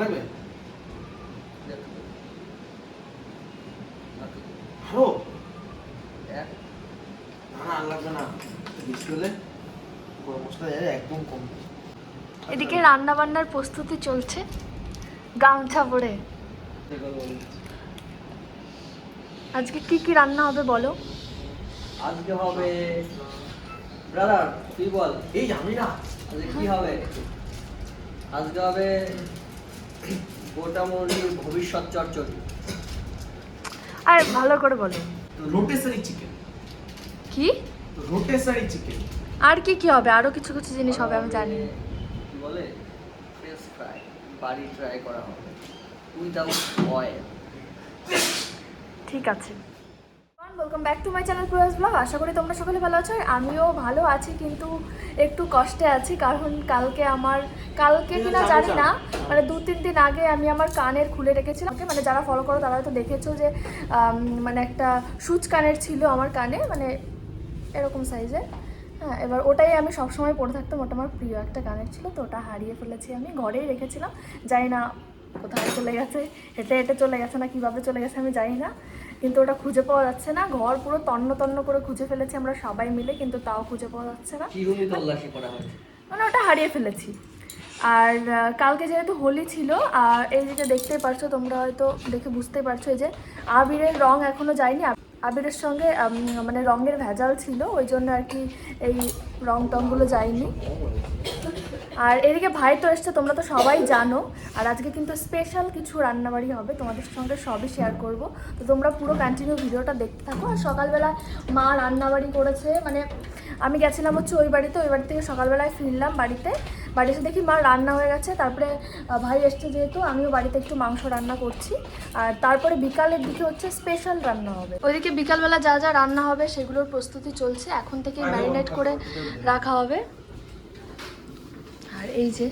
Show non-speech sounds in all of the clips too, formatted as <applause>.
লাগবে? আরও না না লাগবে না। বেশি হলে গরম মশলা একদম কম। এদিকে রান্না বান্নার প্রস্তুতি চলছে। গামছা পরে। আজকে কি কি রান্না হবে বলো? আজকে হবে ব্রাদার তুই বল। এই জানি না আজকে কি হবে? আজকে হবে মুরগির ভবিষ্যৎ চচ্চড়ি আর ভালো করে বলো। Rotisserie chicken. কি? Rotisserie chicken. আর কি কি হবে? আরও কিছু কিছু জিনিস হবে আমি জানি। কি বলে ফ্রেশ ফ্রাই বাড়ি ট্রাই করা হবে। উইদাউট অয়েল ঠিক আছে। Welcome back to my channel Prayas vlog আশা করি তোমরা সকলে ভালো আছো আর আমিও ভালো আছি কিন্তু একটু কষ্টে আছি কারণ কালকে আমার কালকে কিনা জানি না মানে দু তিন দিন আগে আমি আমার কানের খুলে রেখেছিলাম। মানে যারা ফলো করো তারা হয়তো দেখেছ যে মানে একটা সুচ কানের ছিল আমার কানে মানে এরকম সাইজের হ্যাঁ এবার ওটাই আমি সবসময় পরে থাকতাম ওটা আমার প্রিয় একটা কানের ছিল তো ওটা হারিয়ে ফেলেছি আমি ঘরেই রেখেছিলাম। জানি না কোথায় চলে গেছে হেঁটে হেঁটে চলে গেছে না কীভাবে চলে গেছে আমি জানি না। কিন্তু ওটা খুঁজে পাওয়া যাচ্ছে না। ঘর পুরো তন্ন তন্ন করে খুঁজে ফেলেছি আমরা সবাই মিলে কিন্তু তাও খুঁজে পাওয়া যাচ্ছে না। মানে ওটা হারিয়ে ফেলেছি। আর কালকে যেহেতু হোলি ছিল আর এই দিকে দেখতেই পারছ তোমরা হয়তো দেখে বুঝতেই পারছ এই যে আবিরের রং এখনও যায়নি। আবিরের সঙ্গে মানে রঙের ভেজাল ছিল ওই জন্য আর কি এই রং টংগুলো যায়নি। আর এদিকে ভাই তো এসছে, তোমরা তো সবাই জানো। আর আজকে কিন্তু স্পেশাল কিছু রান্নাবাড়ি হবে, তোমাদের সঙ্গে সবই শেয়ার করব। তো তোমরা পুরো কন্টিনিউ ভিডিওটা দেখতে থাকো। আর সকালবেলা মা রান্নাবাড়ি করেছে মানে আমি গেছিলাম হচ্ছে ওই বাড়িতে, ওই বাড়ি থেকে সকালবেলায় ফিরলাম বাড়িতে। বাড়ি এসে দেখি মা রান্না হয়ে গেছে, তারপরে ভাই এসছে যেহেতু, আমিও বাড়িতে একটু মাংস রান্না করছি। আর তারপরে বিকালের দিকে হচ্ছে স্পেশাল রান্না হবে। ওইদিকে বিকালবেলা যা যা রান্না হবে, সেগুলোর প্রস্তুতি চলছে। এখন থেকে ম্যারিনেট করে রাখা হবে। এই যে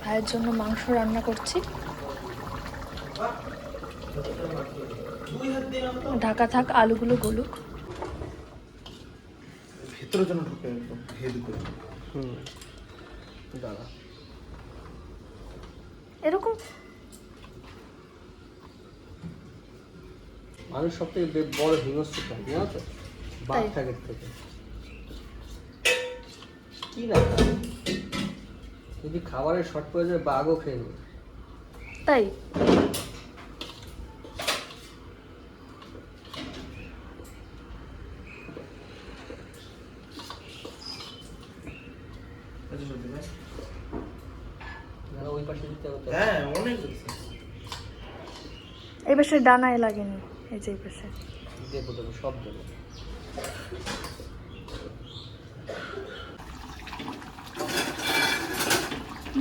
ভাইয়ের জন্য মাংস রান্না করছি। ঢাকা থাক আলুগুলো গলুক। ভেতরের জন্য ঢুকে একদম হেড করে হুম। দাদা এরকম মানুষ সব থেকে বে- বড় হিংস্র প্রাণী জানো তো? বাঘ। ঠাকের থেকে। কি না যদি খাবারের শর্ট পড়ে যায় বাঘও খেয়ে নেবে। তাই? আচ্ছা। হ্যাঁ অনেক হয়েছে। এই পাশে ডানায় লাগেনি এই যে এই পাশে। দেবো দেবো সব দেবো।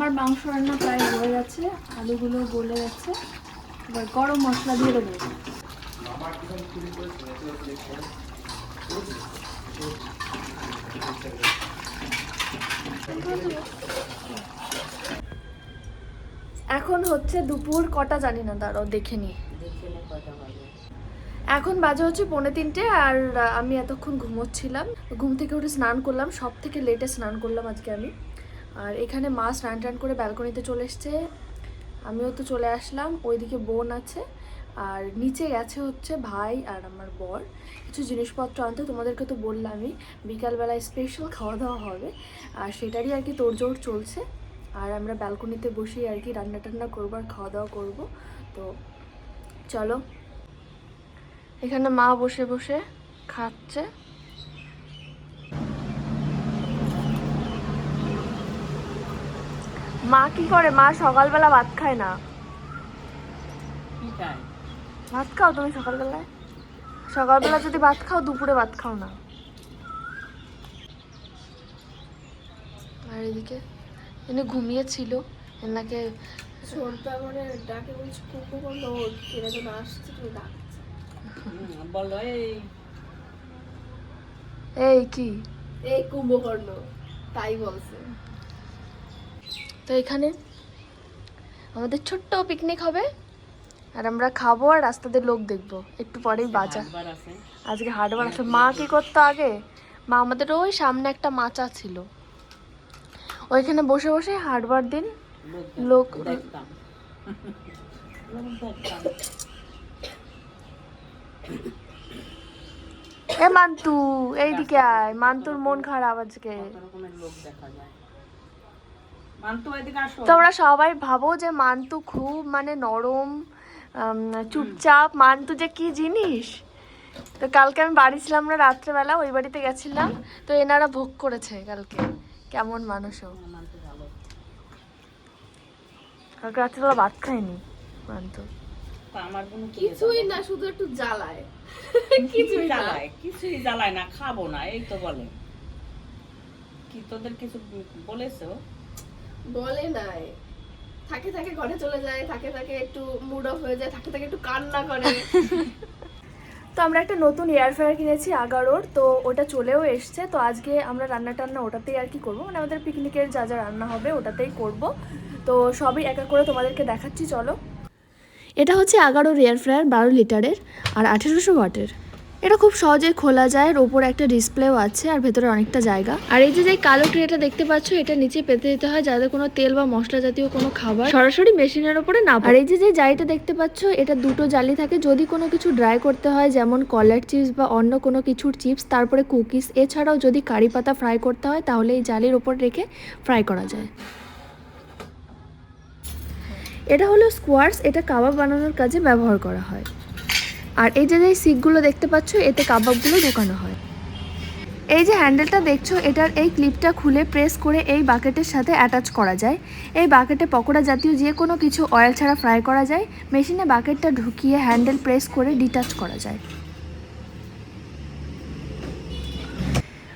আমার মাংস রান্না প্রায় হয়ে গেছে, আলুগুলো গলে গেছে। এবার গরম মশলা দিয়ে দেবো। এখন হচ্ছে দুপুর, কটা জানি না, দাঁড়াও, দেখে নি এখন বাজে হচ্ছে পৌনে তিনটে, আর আমি এতক্ষণ ঘুমোচ্ছিলাম। ঘুম থেকে উঠে স্নান করলাম, সব থেকে লেটে স্নান করলাম আজকে আমি। আর এখানে মা স্নান টান করে ব্যালকনিতে চলে এসছে। আমিও তো চলে আসলাম, ওইদিকে বোন আছে, আর নিচে গেছে হচ্ছে ভাই আর আমার বর। কিছু জিনিসপত্র আনতে, তোমাদেরকে তো বললামই, বিকালবেলায় স্পেশাল খাওয়া দাওয়া হবে, আর সেটারই আর কি তোড়জোড় চলছে। আর আমরা ব্যালকনিতে বসে আর কি রান্না টান্না করব আর খাওয়া দাওয়া করব। তো চলো, এখানে মা বসে বসে খাচ্ছে। মা কি করে? মা সকালবেলা ভাত খায় না। ভাত খাও তুমি সকালবেলায়? সকালবেলা যদি ভাত খাও দুপুরে ভাত খাও না। আর এদিকে এনে ঘুমিয়েছিল। এনাকে ছোটটা মানে ডাকে বলছে কুকু করল এরা যেন আসছে তো ডাকছে। এই। এই কি? এই কুম্ভকর্ণ তাই বলছে। তো এখানে আমাদের ছোট্ট পিকনিক হবে। আর আমরা খাব আর রাস্তাতে লোক দেখব। একটু পরেই বাজার। আজকে হাটবার আছে। মা কি করতো আগে? মা আমাদের ওই সামনে একটা মাচা ছিল। ওইখানে বসে বসে হাটবার দিন লোক এ মান্তু এইদিকে আয়। মান্তুর মন খারাপ আজকে। লোক দেখা যায়। তোমরা সবাই ভাবো যে মান্তু খুব মানে নরম চুপচাপ। মান্তু যে কি জিনিস? তো কালকে আমি বাড়ি ছিলাম না রাত্রেবেলা ওই বাড়িতে গেছিলাম। তো এনারা ভোগ করেছে কালকে। কেমন মানুষও মান্তু কালকে রাত্রেবেলা ভাত খায়নি মান্তু। আমার কোনো কিছুই না শুধু একটু জ্বালায়। কিছুই জ্বালায় কিছুই জ্বালায় না খাব না এই তো বলে। কি তোদের কিছু বলেছ বলে নাই। থাকে থাকে ঘরে চলে যায় থাকে থাকে একটু মুড অফ হয়ে যায় থাকে থাকে একটু কান্না করে। <laughs> তো আমরা একটা নতুন এয়ার ফ্রায়ার কিনেছি আগারোর তো ওটা চলেও এসছে। তো আজকে আমরা রান্না টান্না ওটাতেই আর কি করব? মানে আমাদের পিকনিকের যা যা রান্না হবে ওটাতেই করব। তো সবই একা করে তোমাদেরকে দেখাচ্ছি চলো। এটা হচ্ছে আগারোর এয়ার ফ্রায়ার বারো লিটারের আর আঠেরোশো ওয়াটের। এটা খুব সহজেই খোলা যায় এর ওপর একটা ডিসপ্লেও আছে আর ভেতরে অনেকটা জায়গা। আর এই যে যে কালো ট্রেটা দেখতে পাচ্ছ এটা নিচে পেতে দিতে হয় যাতে কোনো তেল বা মশলা জাতীয় কোনো খাবার সরাসরি মেশিনের ওপরে না আর এই যে যে জালিটা দেখতে পাচ্ছ এটা দুটো জালি থাকে। যদি কোনো কিছু ড্রাই করতে হয় যেমন কলার চিপস বা অন্য কোনো কিছুর চিপস তারপরে কুকিজ এছাড়াও যদি কারি পাতা ফ্রাই করতে হয় তাহলে এই জালির ওপর রেখে ফ্রাই করা যায়। এটা হলো স্কোয়ার্স এটা কাবাব বানানোর কাজে ব্যবহার করা হয়। আর এই যে যে সিকগুলো দেখতে পাচ্ছ, এতে কাবাবগুলো ঢোকানো হয়। এই যে হ্যান্ডেলটা দেখছ, এটার এই ক্লিপটা খুলে প্রেস করে এই বাকেটের সাথে অ্যাটাচ করা যায়। এই বাকেটে পকোড়া জাতীয় যে কোনো কিছু অয়েল ছাড়া ফ্রাই করা যায়। মেশিনে বাকেটটা ঢুকিয়ে হ্যান্ডেল প্রেস করে ডিটাচ করা যায়।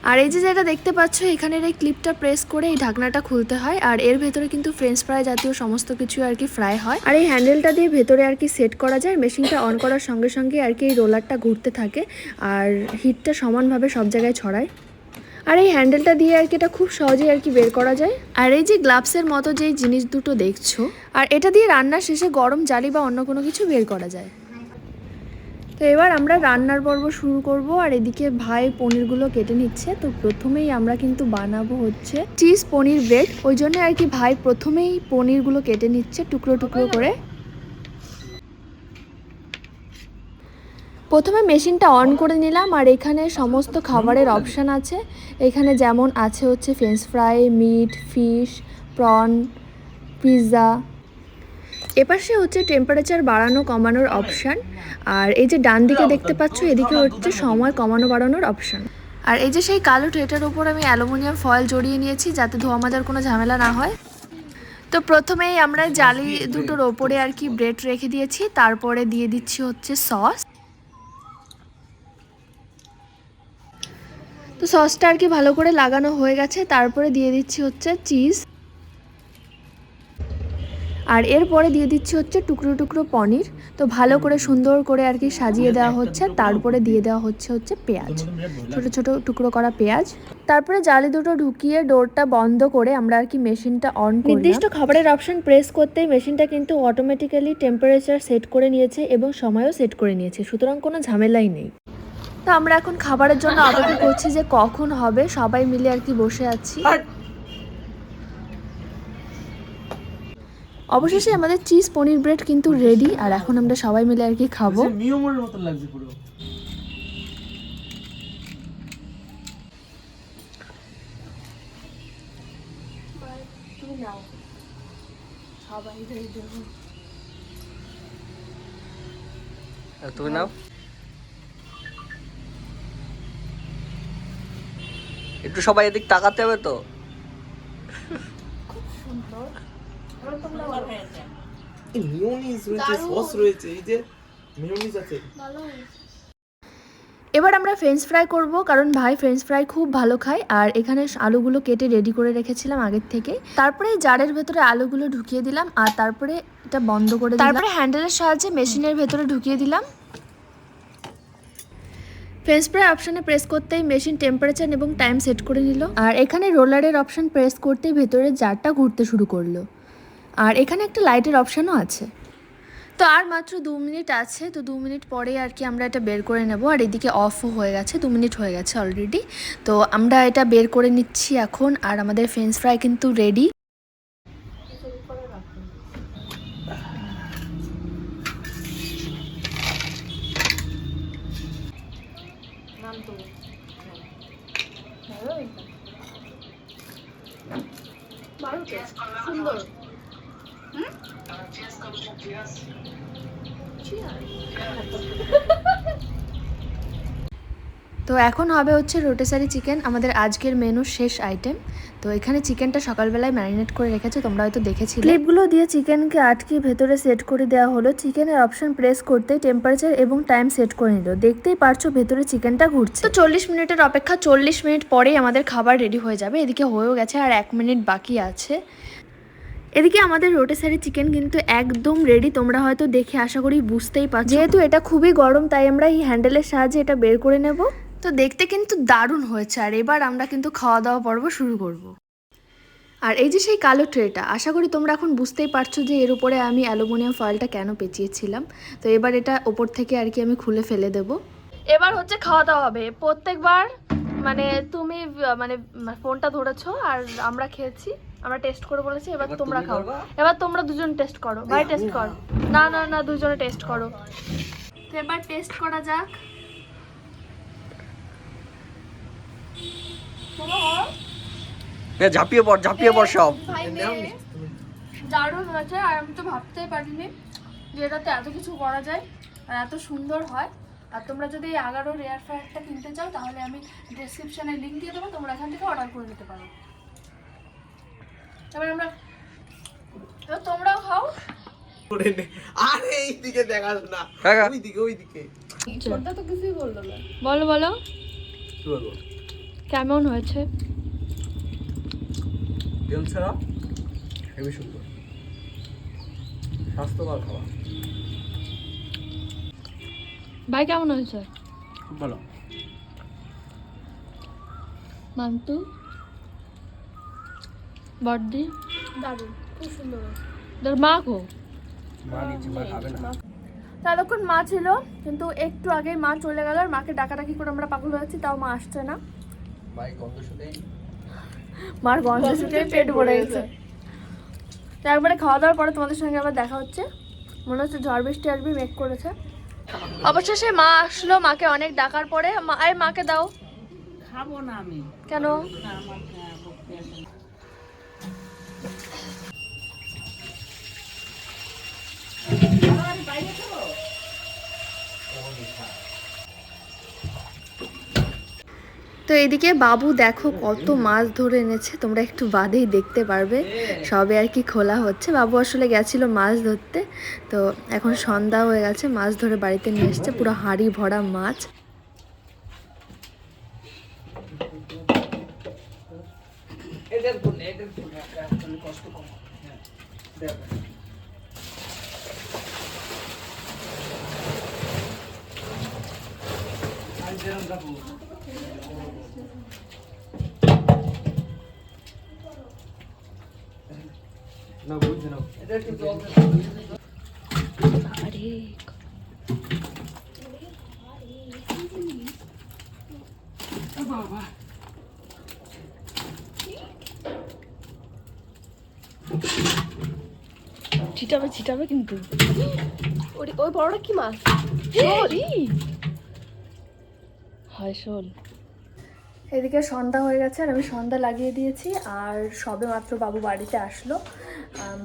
আর এই যে যেটা দেখতে পাচ্ছ, এখানের এই ক্লিপটা প্রেস করে এই ঢাকনাটা খুলতে হয়, আর এর ভেতরে কিন্তু ফ্রেঞ্চ ফ্রাই জাতীয় সমস্ত কিছু আর কি ফ্রাই হয়। আর এই হ্যান্ডেলটা দিয়ে ভেতরে আর কি সেট করা যায় মেশিনটা অন করার সঙ্গে সঙ্গে আর কি এই রোলারটা ঘুরতে থাকে, আর হিটটা সমানভাবে সব জায়গায় ছড়ায়। আর এই হ্যান্ডেলটা দিয়ে আর কি এটা খুব সহজেই আর কি বের করা যায়। আর এই যে গ্লাভসের মতো যেই জিনিস দুটো দেখছ, আর এটা দিয়ে রান্নার শেষে গরম জালি বা অন্য কোনো কিছু বের করা যায়। তো এবার আমরা রান্নার পর্ব শুরু করব আর এদিকে ভাই পনিরগুলো কেটে নিচ্ছে। তো প্রথমেই আমরা কিন্তু বানাবো হচ্ছে চিজ পনির ব্রেড। ওই জন্য আর কি ভাই প্রথমেই পনিরগুলো কেটে নিচ্ছে টুকরো টুকরো করে। প্রথমে মেশিনটা অন করে নিলাম আর এখানে সমস্ত খাবারের অপশান আছে। এখানে যেমন আছে হচ্ছে french fry meat fish prawn pizza এপাশে হচ্ছে টেম্পারেচার বাড়ানো, কমানোর অপশান আর এই যে ডান দিকে দেখতে পাচ্ছ, এদিকে হচ্ছে সময় কমানো, বাড়ানোর অপশান আর এই যে সেই কালো ট্রেটার উপর আমি অ্যালুমিনিয়াম ফয়েল জড়িয়ে নিয়েছি, যাতে ধোয়া মাজার কোনো ঝামেলা না হয়। তো প্রথমেই আমরা জালি দুটোর ওপরে আর কি ব্রেড রেখে দিয়েছি, তারপরে দিয়ে দিচ্ছি হচ্ছে সস। তো সসটা আর কি ভালো করে লাগানো হয়ে গেছে, তারপরে দিয়ে দিচ্ছি হচ্ছে চিজ। আর এরপরে দিয়ে দিচ্ছি হচ্ছে টুকরো টুকরো পনির। তো ভালো করে সুন্দর করে আর কি সাজিয়ে দেওয়া হচ্ছে তারপরে দিয়ে দেওয়া হচ্ছে হচ্ছে পেঁয়াজ। ছোট ছোট টুকরো করা পেঁয়াজ। তারপরে জালি দুটো ঢুকিয়ে ডোরটা বন্ধ করে আমরা আর কি মেশিনটা অন নির্দিষ্ট খাবারের অপশন প্রেস করতেই মেশিনটা কিন্তু অটোমেটিক্যালি টেম্পারেচার সেট করে নিয়েছে এবং সময়ও সেট করে নিয়েছে সুতরাং কোনো ঝামেলাই নেই। তো আমরা এখন খাবারের জন্য অপেক্ষা করছি যে কখন হবে সবাই মিলে আর কি বসে আছি। অবশেষে আমাদের চিজ পনির ব্রেড কিন্তু রেডি আর এখন আমরা সবাই মিলে আর কি খাব। লাগছে পুরো। তুমি নাও। একটু সবাই এদিক তাকাতে হবে তো। এই মিয়োনিজ রয়েছে সস রয়েছে এই যে মিয়োনিজ আছে। এবার আমরা ফ্রেঞ্চ ফ্রাই করব কারণ ভাই ফ্রেঞ্চ ফ্রাই খুব ভালো খায় আর এখানে আলুগুলো কেটে রেডি করে রেখেছিলাম আগের থেকে। তারপরে এই জারের ভেতরে আলুগুলো ঢুকিয়ে দিলাম আর তারপরে এটা বন্ধ করে দিলাম। তারপরে হ্যান্ডেলের সাহায্যে মেশিনের ভেতরে ঢুকিয়ে দিলাম। ফ্রেঞ্চ ফ্রাই অপশানে প্রেস করতেই মেশিন টেম্পারেচার এবং টাইম সেট করে নিল আর এখানে রোলারের অপশান প্রেস করতেই ভেতরে জারটা ঘুরতে শুরু করল। আর এখানে একটা লাইটের অপশানও আছে। তো আর মাত্র দু মিনিট আছে তো দু মিনিট পরে আর কি আমরা এটা বের করে নেব। আর এদিকে অফও হয়ে গেছে দু মিনিট হয়ে গেছে অলরেডি তো আমরা এটা বের করে নিচ্ছি এখন আর আমাদের ফ্রেঞ্চ ফ্রাই কিন্তু রেডি সুন্দর। তো এখন হবে হচ্ছে রোটেসারি চিকেন আমাদের আজকের মেনুর শেষ আইটেম তো এখানে চিকেনটা সকালবেলায় ম্যারিনেট করে রেখেছে তোমরা হয়তো দেখেছিলে। ক্লিপগুলো দিয়ে চিকেনকে আটকে ভেতরে সেট করে দেওয়া হলো। চিকেনের অপশন প্রেস করতে টেম্পারেচার এবং টাইম সেট করে নিল। দেখতেই পারছ ভেতরে চিকেনটা ঘুরছে। তো চল্লিশ মিনিটের অপেক্ষা চল্লিশ মিনিট পরেই আমাদের খাবার রেডি হয়ে যাবে। এদিকে হয়েও গেছে আর এক মিনিট বাকি আছে। এদিকে আমাদের রোটেসারি চিকেন কিন্তু একদম রেডি তোমরা হয়তো দেখে আশা করি বুঝতেই পারছ। যেহেতু এটা খুবই গরম তাই আমরা এই হ্যান্ডেলের সাহায্যে এটা বের করে নেব। তো দেখতে কিন্তু দারুণ হয়েছে আর এবার আমরা কিন্তু খাওয়া দাওয়া পর্ব শুরু করব। আর এই যে সেই কালো ট্রেটা আশা করি তোমরা এখন বুঝতেই পারছ যে এর উপরে আমি অ্যালুমিনিয়াম ফয়েলটা কেন পেঁচিয়েছিলাম। তো এবার এটা ওপর থেকে আর কি আমি খুলে ফেলে দেব। এবার হচ্ছে খাওয়া দাওয়া হবে। প্রত্যেকবার মানে তুমি মানে ফোনটা ধরেছো আর আমরা খেয়েছি। আমরা টেস্ট করে বলেছি এবার তোমরা খাও। এবার তোমরা দুজন টেস্ট করো। ভাই টেস্ট কর। না না না দুজনে টেস্ট করো। তো এবার টেস্ট করা যাক। ঝাঁপিয়ে পড় ঝাঁপিয়ে পড় সব। দারুণ হয়েছে আর আমি তো ভাবতেই পারিনি যে এটাতে এত কিছু করা যায় আর এত সুন্দর হয়। আর তোমরা যদি এই এগারোর এয়ার ফ্রায়ারটা কিনতে চাও তাহলে আমি ডেসক্রিপশানে লিঙ্ক দিয়ে দেবো তোমরা এখান থেকে অর্ডার করে নিতে পারো। এবার আমরা তোমরাও খাও। আরে এইদিকে দেখাস না। ওইদিকে ওইদিকে। ছোটটা তো কিছুই বলল না। বলো বলো। কি বলব? কেমন হয়েছে? তেল ছাড়া হেবি সুন্দর। স্বাস্থ্যকর খাওয়া ভাই কেমন হয়েছে? খুব ভালো। মান্তু? বর্দি দারুণ খুব সুন্দর তোর মা মা ততক্ষণ মা ছিল কিন্তু একটু আগে মা চলে গেল আর মাকে ডাকাডাকি করে আমরা পাগল হয়ে হয়েছি তাও মা আসছে না। গন্ধ শুনে মার গন্ধ শুকে পেট ভরে গেছে। তো একবারে খাওয়া দাওয়ার পরে তোমাদের সঙ্গে আবার দেখা হচ্ছে। মনে হচ্ছে ঝড় বৃষ্টি আসবে মেঘ করেছে। অবশেষে মা আসলো মাকে অনেক ডাকার পরে। মা আয় মাকে দাও। খাব না আমি। কেন না, আমার আহ, বুক পেয়েছে। তো এদিকে বাবু দেখো কত মাছ ধরে এনেছে, তোমরা একটু বাদেই দেখতে পারবে। সবে আর কি খোলা হচ্ছে। বাবু আসলে গেছিল মাছ ধরতে। তো এখন সন্ধ্যা হয়ে গেছে, মাছ ধরে বাড়িতে নিয়ে এসছে, পুরো হাঁড়ি ভরা মাছ। আর ছিটাবে ছিটাবে কিন্তু। ওই ওই বড়টা কি মাছ? হয় শোল। এদিকে সন্ধ্যা হয়ে গেছে আর আমি সন্ধ্যা লাগিয়ে দিয়েছি আর সবে মাত্র বাবু বাড়িতে আসলো।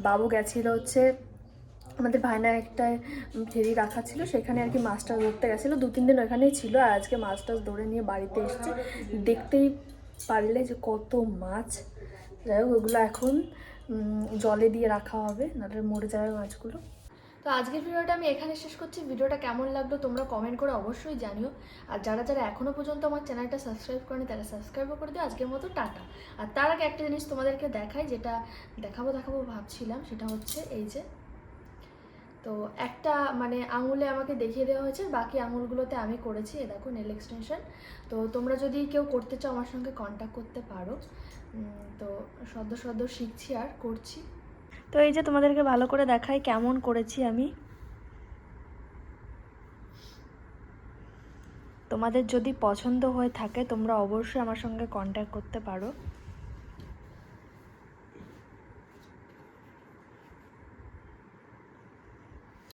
বাবু গেছিল হচ্ছে আমাদের ভাইনার একটা ফেরি রাখা ছিল, সেখানে আর কি মাছটা ধরতে গেছিল। দু তিন দিন ওখানেই ছিল আর আজকে মাছ টাছ ধরে নিয়ে বাড়িতে এসছে। দেখতেই পারলে যে কত মাছ। যাই হোক, ওগুলো এখন জলে দিয়ে রাখা হবে, নাহলে মরে যাবে মাছগুলো। তো আজকের ভিডিওটা আমি এখানে শেষ করছি। ভিডিওটা কেমন লাগল তোমরা কমেন্ট করে অবশ্যই জানিও। আর যারা যারা এখনও পর্যন্ত আমার চ্যানেলটা সাবস্ক্রাইব করেনি, তারা সাবস্ক্রাইবও করে দিও। আজকের মতো টাটা। আর তার আগে একটা জিনিস তোমাদেরকে দেখাই, যেটা দেখাবো দেখাবো ভাবছিলাম, সেটা হচ্ছে এই যে, তো একটা মানে আঙুলে আমাকে দেখিয়ে দেওয়া হয়েছে। বাকি আঙুলগুলোতে আমি করেছি এ দেখো নেল এক্সটেনশন তো তোমরা যদি কেউ করতে চাও, আমার সঙ্গে কন্ট্যাক্ট করতে পারো। তো সদ্য সদ্য শিখছি আর করছি। তো এই যে তোমাদেরকে ভালো করে দেখাই কেমন করেছি আমি। তোমাদের যদি পছন্দ হয়ে থাকে তোমরা অবশ্যই আমার সঙ্গে কন্ট্যাক্ট করতে পারো।